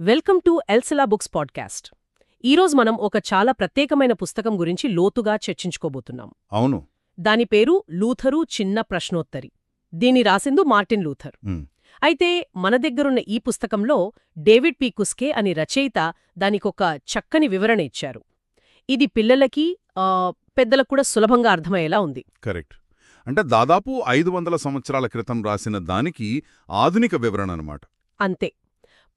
Welcome to ఎల్సెలా books podcast. ఈరోజు మనం ఒక చాలా ప్రత్యేకమైన పుస్తకం గురించి లోతుగా చర్చించుకోబోతున్నాం. అవును. దాని పేరు లూథరు చిన్న ప్రశ్నోత్తరి. దీని రాసిందు మార్టిన్ లూథర్. అయితే మన దగ్గరున్న ఈ పుస్తకంలో డేవిడ్ పి. కుస్కే అని రచయిత దానికొక చక్కని వివరణ ఇచ్చారు. ఇది పిల్లలకి పెద్దలకు కూడా సులభంగా అర్థమయ్యేలా ఉంది. కరెక్ట్. అంటే దాదాపు ఐదు వందల సంవత్సరాల క్రితం రాసిన దానికి ఆధునిక వివరణ అనమాట అంతే.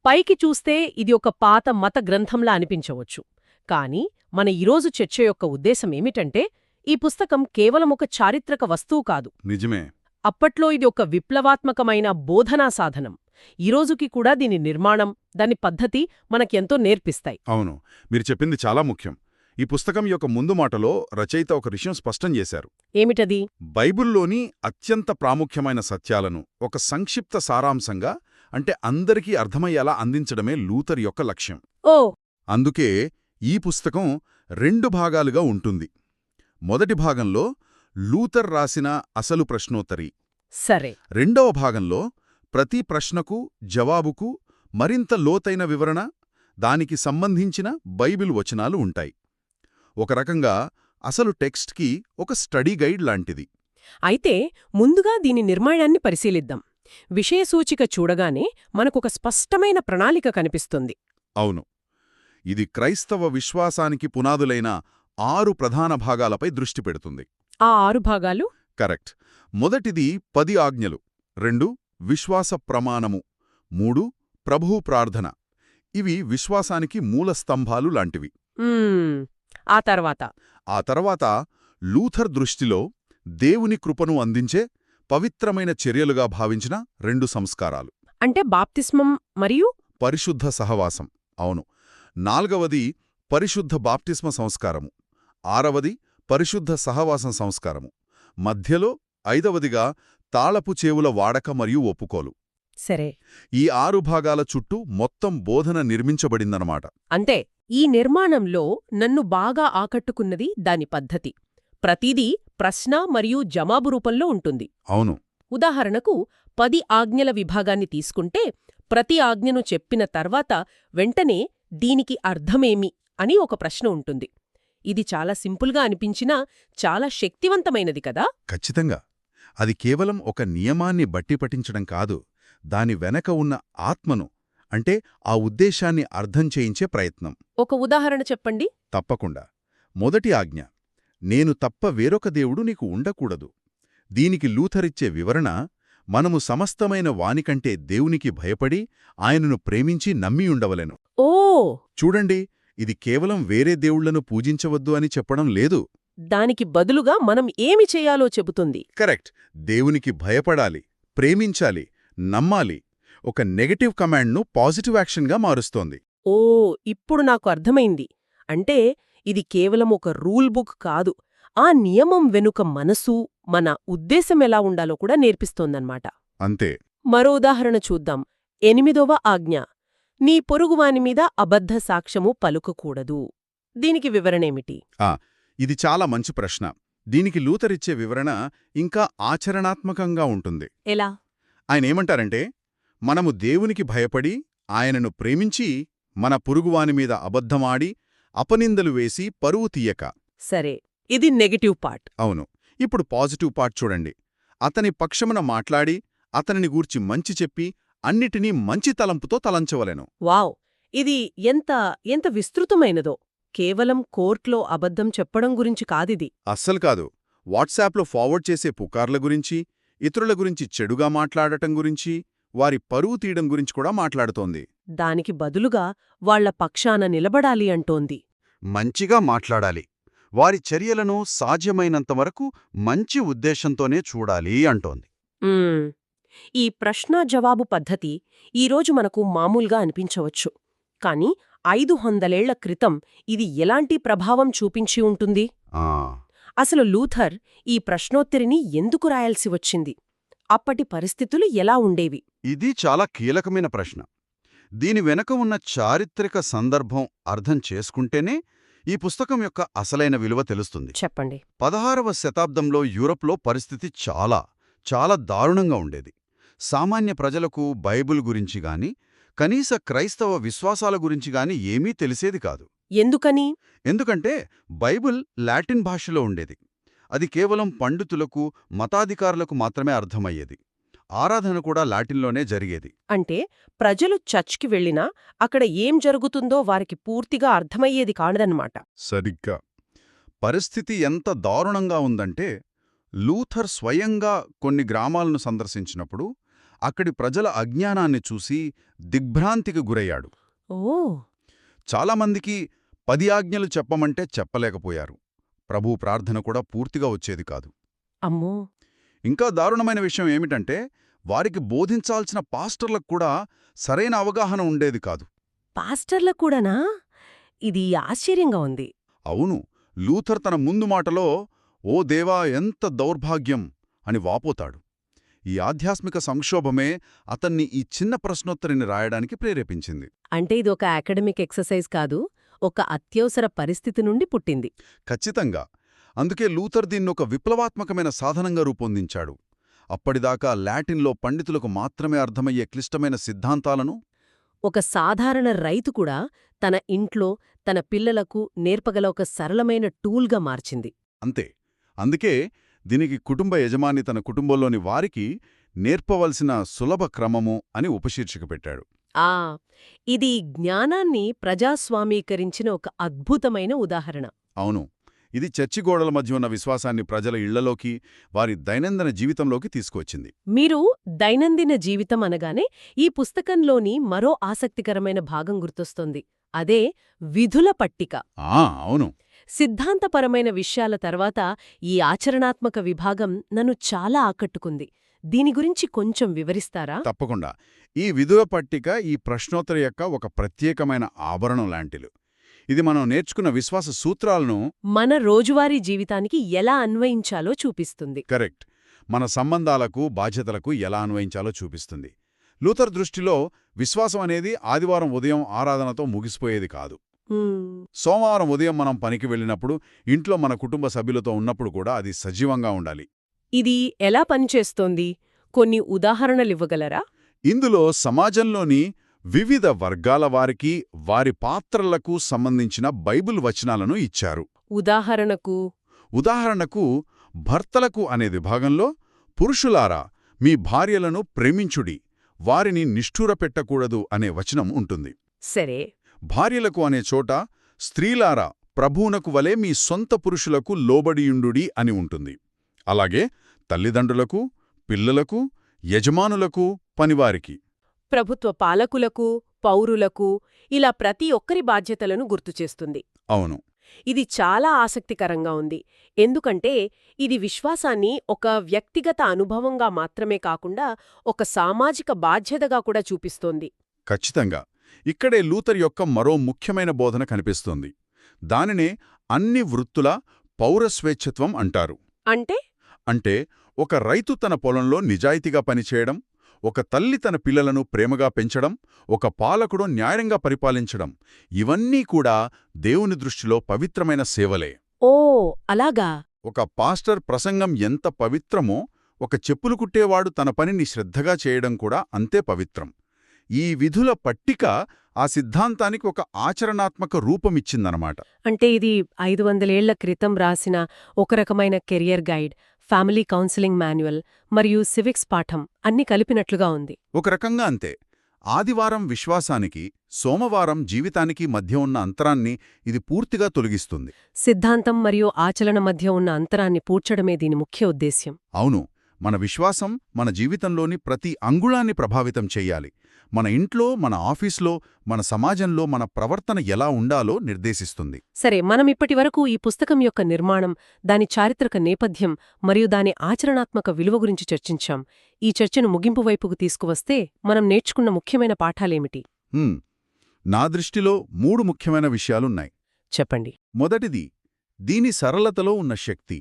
పైకి చూస్తే ఇది ఒక పాత మత గ్రంథంలా అనిపించవచ్చు. కానీ మన ఈరోజు చర్చ యొక్క ఉద్దేశం ఏమిటంటే ఈ పుస్తకం కేవలం ఒక చారిత్రక వస్తువు కాదు. నిజమే. అప్పట్లో ఇది ఒక విప్లవాత్మకమైన బోధనా సాధనం. ఈరోజుకి కూడా దీని నిర్మాణం దాని పద్ధతి మనకెంతో నేర్పిస్తాయి. అవును మీరు చెప్పింది చాలా ముఖ్యం. ఈ పుస్తకం యొక్క ముందు మాటలో రచయిత ఒక విషయం స్పష్టం చేశారు. ఏమిటది? బైబిల్లోని అత్యంత ప్రాముఖ్యమైన సత్యాలను ఒక సంక్షిప్త సారాంశంగా అంటే అందరికీ అర్థమయ్యేలా అందించడమే లూథర్ యొక్క లక్ష్యం. ఓ. అందుకే ఈ పుస్తకం రెండు భాగాలుగా ఉంటుంది. మొదటి భాగంలో లూథర్ రాసిన అసలు ప్రశ్నోత్తరి. సరే. రెండవ భాగంలో ప్రతి ప్రశ్నకు జవాబుకు మరింత లోతైన వివరణ దానికి సంబంధించిన బైబిల్ వచనాలు ఉంటాయి. ఒక రకంగా అసలు టెక్స్ట్కి ఒక స్టడీ గైడ్ లాంటిది. అయితే ముందుగా దీని నిర్మాణాన్ని పరిశీలిద్దాం. విషయసూచిక చూడగానే మనకొక స్పష్టమైన ప్రణాళిక కనిపిస్తుంది. అవును. ఇది క్రైస్తవ విశ్వాసానికి పునాదులైన ఆరు ప్రధాన భాగాలపై దృష్టి పెడుతుంది. ఆ ఆరు భాగాలు? కరెక్ట్. మొదటిది పది ఆజ్ఞలు. రెండు విశ్వాస ప్రమాణము. మూడు ప్రభువు ప్రార్థన. ఇవి విశ్వాసానికి మూల స్తంభాలు లాంటివి. ఆ తర్వాత? ఆ తర్వాత లూథర్ దృష్టిలో దేవుని కృపను అందించే పవిత్రమైన చర్యలుగా భావించిన రెండు సంస్కారాలు. అంటే బాప్తిస్మం మరియు పరిశుద్ధ సహవాసం. అవును. నాల్గవది పరిశుద్ధ బాప్టిస్మ సంస్కారము. ఆరవది పరిశుద్ధ సహవాసం సంస్కారము. మధ్యలో ఐదవదిగా తాళపు చేవుల వాడక మరియు ఒప్పుకోలు. సరే. ఈ ఆరు భాగాల చుట్టూ మొత్తం బోధన నిర్మించబడిందన్నమాట. అంతే. ఈ నిర్మాణంలో నన్ను బాగా ఆకట్టుకున్నది దాని పద్ధతి. ప్రతిదీ ప్రశ్న మరియు జవాబు రూపంలో ఉంటుంది. అవును. ఉదాహరణకు పది ఆజ్ఞల విభాగాన్ని తీసుకుంటే ప్రతి ఆజ్ఞను చెప్పిన తర్వాత వెంటనే దీనికి అర్థమేమి అని ఒక ప్రశ్న ఉంటుంది. ఇది చాలా సింపుల్గా అనిపించినా చాలా శక్తివంతమైనది కదా? ఖచ్చితంగా. అది కేవలం ఒక నియమాన్ని బట్టి పఠించడం కాదు దాని వెనక ఉన్న ఆత్మను అంటే ఆ ఉద్దేశాన్ని అర్థం చేయించే ప్రయత్నం. ఒక ఉదాహరణ చెప్పండి. తప్పకుండా. మొదటి ఆజ్ఞ. నేను తప్ప వేరొక దేవుడు నీకు ఉండకూడదు. దీనికి లూథరిచ్చే వివరణ మనము సమస్తమైన వానికంటే దేవునికి భయపడి ఆయనను ప్రేమించి నమ్మి ఉండవలెను. ఓ! చూడండి ఇది కేవలం వేరే దేవుళ్ళను పూజించవద్దు అని చెప్పడం లేదు. దానికి బదులుగా మనం ఏమి చేయాలో చెబుతుంది? కరెక్ట్. దేవునికి భయపడాలి ప్రేమించాలి నమ్మాలి. ఒక నెగటివ్ కమాండ్ను పాజిటివ్ యాక్షన్గా మారుస్తోంది. ఓ! ఇప్పుడు నాకు అర్థమైంది. అంటే ఇది కేవలం ఒక రూల్ బుక్ కాదు. ఆ నియమం వెనుక మనసు మన ఉద్దేశం ఎలా ఉండాలో కూడా నేర్పిస్తోందన్నమాట. అంతే. మరో ఉదాహరణ చూద్దాం. ఎనిమిదవ ఆజ్ఞ. నీ పొరుగువాని మీద అబద్ధ సాక్ష్యము పలుకకూడదు. దీనికి వివరణేమిటి? ఇది చాలా మంచి ప్రశ్న. దీనికి లూథరిచ్చే వివరణ ఇంకా ఆచరణాత్మకంగా ఉంటుంది. ఎలా? ఆయనేమంటారంటే మనము దేవునికి భయపడి ఆయనను ప్రేమించి మన పురుగువాని మీద అబద్ధమాడి అపనిందలు వేసి పరువు తీయక. సరే ఇది నెగటివ్ పార్ట్. అవును. ఇప్పుడు పాజిటివ్ పార్ట్ చూడండి. అతని పక్షమున మాట్లాడి అతనిని గూర్చి మంచి చెప్పి అన్నిటినీ మంచి తలంపుతో తలంచవలెను. వావ్! ఇది ఎంత ఎంత విస్తృతమైనదో. కేవలం కోర్ట్లో అబద్ధం చెప్పడం గురించి కాదిది. అస్సలు కాదు. వాట్సాప్లో ఫార్వర్డ్ చేసే పుకార్ల గురించి ఇతరుల గురించి చెడుగా మాట్లాడటం గురించి వారి పరువు తీయడం గురించి కూడా మాట్లాడుతోంది. దానికి బదులుగా వాళ్ళ పక్షాన నిలబడాలి అంటోంది. మంచిగా మాట్లాడాలి. వారి చర్యలను సాధ్యమైనంతవరకు మంచి ఉద్దేశంతోనే చూడాలి అంటోంది. ఈ ప్రశ్న జవాబు పద్ధతి ఈరోజు మనకు మామూలుగా అనిపించవచ్చు. కాని ఐదు వందలేళ్ళ క్రితం ఇది ఎలాంటి ప్రభావం చూపించి ఉంటుంది? ఆ. అసలు లూథర్ ఈ ప్రశ్నోత్తరిని ఎందుకు రాయాల్సి వచ్చింది? అప్పటి పరిస్థితులు ఎలా ఉండేవి? ఇది చాలా కీలకమైన ప్రశ్న. దీని వెనక ఉన్న చారిత్రక సందర్భం అర్థం చేసుకుంటేనే ఈ పుస్తకం యొక్క అసలైన విలువ తెలుస్తుంది. చెప్పండి. పదహారవ శతాబ్దంలో యూరప్లో పరిస్థితి చాలా చాలా దారుణంగా ఉండేది. సామాన్య ప్రజలకు బైబిల్ గురించి గాని కనీస క్రైస్తవ విశ్వాసాల గురించి గాని ఏమీ తెలిసేది కాదు. ఎందుకని? ఎందుకంటే బైబిల్ లాటిన్ భాషలో ఉండేది. అది కేవలం పండితులకు మతాధికారులకు మాత్రమే అర్థమయ్యేది. ఆరాధన కూడా లాటిన్లోనే జరిగేది. అంటే ప్రజలు చర్చ్కి వెళ్ళినా అక్కడ ఏం జరుగుతుందో వారికి పూర్తిగా అర్థమయ్యేది కాడదన్నమాట సరిగ్గా. పరిస్థితి ఎంత దారుణంగా ఉందంటే లూథర్ స్వయంగా కొన్ని గ్రామాలను సందర్శించినప్పుడు అక్కడి ప్రజల అజ్ఞానాన్ని చూసి దిగ్భ్రాంతికి గురయ్యాడు. ఓ చాలామందికి పది ఆజ్ఞలు చెప్పమంటే చెప్పలేకపోయారు. ప్రభు ప్రార్థన కూడా పూర్తిగా వచ్చేది కాదు. అమ్మో! ఇంకా దారుణమైన విషయం ఏమిటంటే వారికి బోధించాల్సిన పాస్టర్లకు కూడా సరైన అవగాహన ఉండేది కాదు. పాస్టర్లకు కూడానా? ఇది ఆశ్చర్యంగా ఉంది. అవును లూథర్ తన ముందు మాటలో ఓ దేవా ఎంత దౌర్భాగ్యం! అని వాపోతాడు. ఈ ఆధ్యాత్మిక సంక్షోభమే అతన్ని ఈ చిన్న ప్రశ్నోత్తరిని రాయడానికి ప్రేరేపించింది. అంటే ఇది ఒక అకాడమిక్ ఎక్సర్సైజ్ కాదు? ఒక అత్యవసర పరిస్థితి నుండి పుట్టింది. ఖచ్చితంగా. అందుకే లూథర్ దీన్నొక విప్లవాత్మకమైన సాధనంగా రూపొందించాడు. అప్పటిదాకా లాటిన్లో పండితులకు మాత్రమే అర్థమయ్యే క్లిష్టమైన సిద్ధాంతాలను ఒక సాధారణ రైతు కూడా తన ఇంట్లో తన పిల్లలకు నేర్పగల ఒక సరళమైన టూల్గా మార్చింది. అంతే. అందుకే దీనికి కుటుంబ యజమాని తన కుటుంబంలోని వారికి నేర్పవలసిన సులభ క్రమము అని ఉపశీర్షిక పెట్టాడు. ఆ! ఇది జ్ఞానాన్ని ప్రజాస్వామీకరించిన ఒక అద్భుతమైన ఉదాహరణ. అవును. ఇది చర్చి గోడల మధ్య ఉన్న విశ్వాసాన్ని ప్రజల ఇళ్ళలోకి వారి దైనందిన జీవితంలోకి తీసుకువచ్చింది. మీరు దైనందిన జీవితం అనగానే ఈ పుస్తకంలోని మరో ఆసక్తికరమైన భాగం గుర్తొస్తోంది. అదే విధుల పట్టిక. ఆ! అవును. సిద్ధాంతపరమైన విషయాల తర్వాత ఈ ఆచరణాత్మక విభాగం నన్ను చాలా ఆకట్టుకుంది. దీని గురించి కొంచెం వివరిస్తారా? తప్పకుండా. ఈ విధుల పట్టిక ఈ ప్రశ్నోత్తర యొక్క ఒక ప్రత్యేకమైన ఆభరణం లాంటిలు ఇది మనం నేర్చుకున్న విశ్వాస సూత్రాలను మన రోజువారీ జీవితానికి ఎలా అన్వయించాలో చూపిస్తుంది. కరెక్ట్. మన సంబంధాలకు బాధ్యతలకు ఎలా అన్వయించాలో చూపిస్తుంది. లూథర్ దృష్టిలో విశ్వాసం అనేది ఆదివారం ఉదయం ఆరాధనతో ముగిసిపోయేది కాదు. సోమవారం ఉదయం మనం పనికి వెళ్ళినప్పుడు ఇంట్లో మన కుటుంబ సభ్యులతో ఉన్నప్పుడు కూడా అది సజీవంగా ఉండాలి. ఇది ఎలా పనిచేస్తోంది? కొన్ని ఉదాహరణలివ్వగలరా? ఇందులో సమాజంలోని వివిధ వర్గాల వారికి వారి పాత్రలకు సంబంధించిన బైబిల్ వచనాలను ఇచ్చారు. ఉదాహరణకు? ఉదాహరణకు భర్తలకు అనే విభాగంలో పురుషులారా మీ భార్యలను ప్రేమించుడి వారిని నిష్ఠూరపెట్టకూడదు అనే వచనం ఉంటుంది. సరే. భార్యలకు అనే చోట స్త్రీలారా ప్రభువునకు వలె మీ సొంత పురుషులకు లోబడియుండుడి అని ఉంటుంది. అలాగే తల్లిదండ్రులకు పిల్లలకు యజమానులకు పనివారికి. ప్రభుత్వ పాలకులకు పౌరులకు ఇలా ప్రతి ఒక్కరి బాధ్యతలను గుర్తుచేస్తుంది అవును. ఇది చాలా ఆసక్తికరంగా ఉంది. ఎందుకంటే ఇది విశ్వాసాన్ని ఒక వ్యక్తిగత అనుభవంగా మాత్రమే కాకుండా ఒక సామాజిక బాధ్యతగా కూడా చూపిస్తోంది. ఖచ్చితంగా. ఇక్కడే లూథర్ యొక్క మరో ముఖ్యమైన బోధన కనిపిస్తోంది. దానినే అన్ని వృత్తుల పౌరస్వేచ్ఛత్వం అంటారు. అంటే? అంటే ఒక రైతు తన పొలంలో నిజాయితీగా పనిచేయడం ఒక తల్లి తన పిల్లలను ప్రేమగా పెంచడం ఒక పాలకుడు న్యాయంగా పరిపాలించడం ఇవన్నీ కూడా దేవుని దృష్టిలో పవిత్రమైన సేవలే. ఓ అలాగా? ఒక పాస్టర్ ప్రసంగం ఎంత పవిత్రమో ఒక చెప్పులు కుట్టేవాడు తన పనిని శ్రద్ధగా చేయడం కూడా అంతే పవిత్రం. ఈ విధుల పట్టిక ఆ సిద్ధాంతానికి ఒక ఆచరణాత్మక రూపమిచ్చిందనమాట. అంటే ఇది ఐదు వందలేళ్ళ క్రితం రాసిన ఒక రకమైన career guide. Family counselling manual మరియు సివిక్స్ పాఠం అన్ని కలిపినట్లుగా ఉంది. ఒక రకంగా అంతే. ఆదివారం విశ్వాసానికి సోమవారం జీవితానికి మధ్య ఉన్న అంతరాన్ని ఇది పూర్తిగా తొలగిస్తుంది. సిద్ధాంతం మరియు ఆచరణ మధ్య ఉన్న అంతరాన్ని పూడ్చడమే దీని ముఖ్య ఉద్దేశ్యం. అవును. మన విశ్వాసం మన జీవితంలోని ప్రతి అంగుళాన్ని ప్రభావితం చెయ్యాలి మన ఇంట్లో మన ఆఫీస్లో మన సమాజంలో మన ప్రవర్తన ఎలా ఉండాలో నిర్దేశిస్తుంది. సరే మనం ఇప్పటి వరకు ఈ పుస్తకం యొక్క నిర్మాణం దాని చారిత్రక నేపథ్యం మరియు దాని ఆచరణాత్మక విలువ గురించి చర్చించాం. ఈ చర్చను ముగింపు వైపుకు తీసుకువస్తే మనం నేర్చుకున్న ముఖ్యమైన పాఠాలేమిటి. నా దృష్టిలో మూడు ముఖ్యమైన విషయాలున్నాయి. చెప్పండి. మొదటిది దీని సరళతలో ఉన్న శక్తి.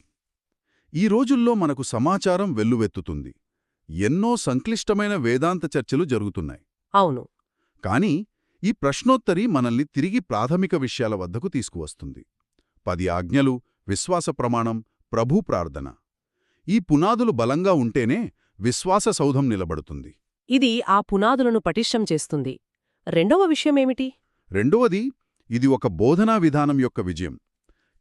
ఈ రోజుల్లో మనకు సమాచారం వెల్లువెత్తుతుంది. ఎన్నో సంక్లిష్టమైన వేదాంత చర్చలు జరుగుతున్నాయి. అవును. కానీ ఈ ప్రశ్నోత్తరి మనల్ని తిరిగి ప్రాథమిక విషయాల వద్దకు తీసుకువస్తుంది. పది ఆజ్ఞలు విశ్వాస ప్రమాణం ప్రభూ ప్రార్థన. ఈ పునాదులు బలంగా ఉంటేనే విశ్వాస సౌధం నిలబడుతుంది. ఇది ఆ పునాదులను పటిష్టం చేస్తుంది. రెండవ విషయమేమిటి రెండవది ఇది ఒక బోధనా విధానం యొక్క విజయం.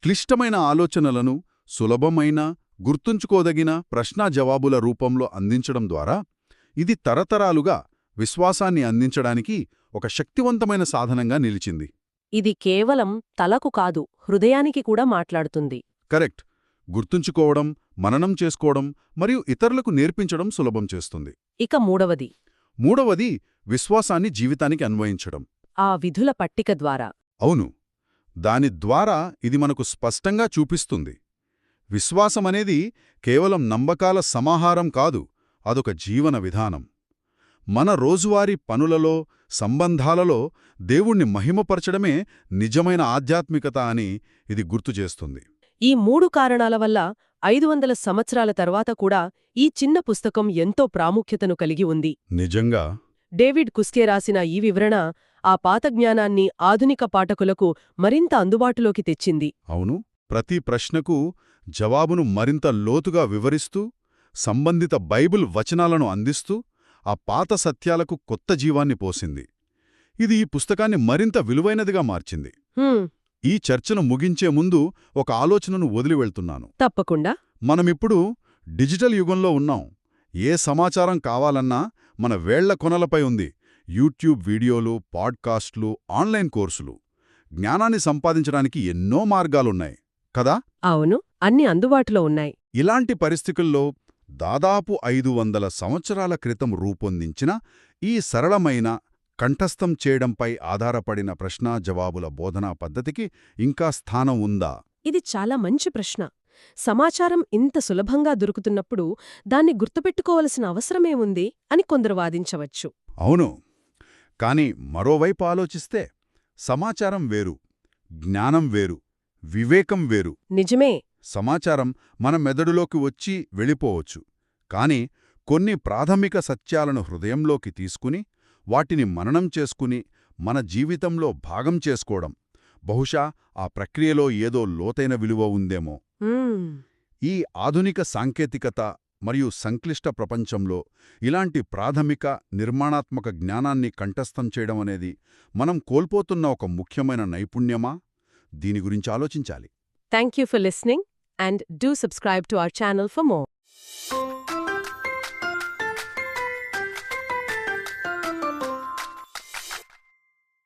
క్లిష్టమైన ఆలోచనలను సులభమైన గుర్తుంచుకోదగిన ప్రశ్నాజవాబుల రూపంలో అందించడం ద్వారా ఇది తరతరాలుగా విశ్వాసాన్ని అందించడానికి ఒక శక్తివంతమైన సాధనంగా నిలిచింది. ఇది కేవలం తలకు కాదు హృదయానికి కూడా మాట్లాడుతుంది. కరెక్ట్. గుర్తుంచుకోవడం మననం చేసుకోవడం మరియు ఇతరులకు నేర్పించడం సులభం చేస్తుంది. ఇక మూడవది. మూడవది విశ్వాసాన్ని జీవితానికి అన్వయించడం. ఆ విధుల పట్టిక ద్వారా. అవును. దాని ద్వారా ఇది మనకు స్పష్టంగా చూపిస్తుంది. విశ్వాసమనేది కేవలం నమ్మకాల సమాహారం కాదు అదొక జీవన విధానం. మన రోజువారీ పనులలో సంబంధాలలో దేవుణ్ణి మహిమపరచడమే నిజమైన ఆధ్యాత్మికత అని ఇది గుర్తుచేస్తుంది ఈ మూడు కారణాల వల్ల ఐదు వందల సంవత్సరాల తర్వాత కూడా ఈ చిన్న పుస్తకం ఎంతో ప్రాముఖ్యతను కలిగి ఉంది. నిజంగా? డేవిడ్ కుస్కే రాసిన ఈ వివరణ ఆ పాత జ్ఞానాన్ని ఆధునిక పాఠకులకు మరింత అందుబాటులోకి తెచ్చింది. అవును. ప్రతి ప్రశ్నకు జవాబును మరింత లోతుగా వివరిస్తూ సంబంధిత బైబిల్ వచనాలను అందిస్తూ ఆ పాత సత్యాలకు కొత్త జీవాన్ని పోసింది. ఇది ఈ పుస్తకాన్ని మరింత విలువైనదిగా మార్చింది. ఈ చర్చను ముగించే ముందు ఒక ఆలోచనను వదిలి వెళ్తున్నాను. తప్పకుండా. మనమిప్పుడు డిజిటల్ యుగంలో ఉన్నాం. ఏ సమాచారం కావాలన్నా మన వేళ్ళ కొనలపై ఉంది. యూట్యూబ్ వీడియోలు పాడ్కాస్ట్లు ఆన్లైన్ కోర్సులు. జ్ఞానాన్ని సంపాదించడానికి ఎన్నో మార్గాలున్నాయి. కదా? అవును. అన్ని అందుబాటులో ఉన్నాయి. ఇలాంటి పరిస్థితుల్లో దాదాపు ఐదు వందల సంవత్సరాల క్రితం రూపొందించిన ఈ సరళమైన కంఠస్థం చేయడంపై ఆధారపడిన ప్రశ్నా జవాబుల బోధనా పద్ధతికి ఇంకా స్థానం ఉందా? ఇది చాలా మంచి ప్రశ్న. సమాచారం ఇంత సులభంగా దొరుకుతున్నప్పుడు దాన్ని గుర్తుపెట్టుకోవలసిన అవసరమేముంది అని కొందరు వాదించవచ్చు. అవును. కాని మరోవైపు ఆలోచిస్తే సమాచారం వేరు జ్ఞానం వేరు వివేకం వేరు. నిజమే. సమాచారం మన మెదడులోకి వచ్చి వెళ్ళిపోవచ్చు. కాని కొన్ని ప్రాథమిక సత్యాలను హృదయంలోకి తీసుకుని వాటిని మననం చేసుకుని మన జీవితంలో భాగం చేసుకోవడం. బహుశా ఆ ప్రక్రియలో ఏదో లోతైన విలువ ఉందేమో. ఈ ఆధునిక సాంకేతికత మరియు సంక్లిష్ట ప్రపంచంలో ఇలాంటి ప్రాథమిక నిర్మాణాత్మక జ్ఞానాన్ని కంఠస్థం చేయడం అనేది మనం కోల్పోతున్న ఒక ముఖ్యమైన నైపుణ్యమా? దీని గురించి ఆలోచించాలి. you for listening and do subscribe to our channel for more.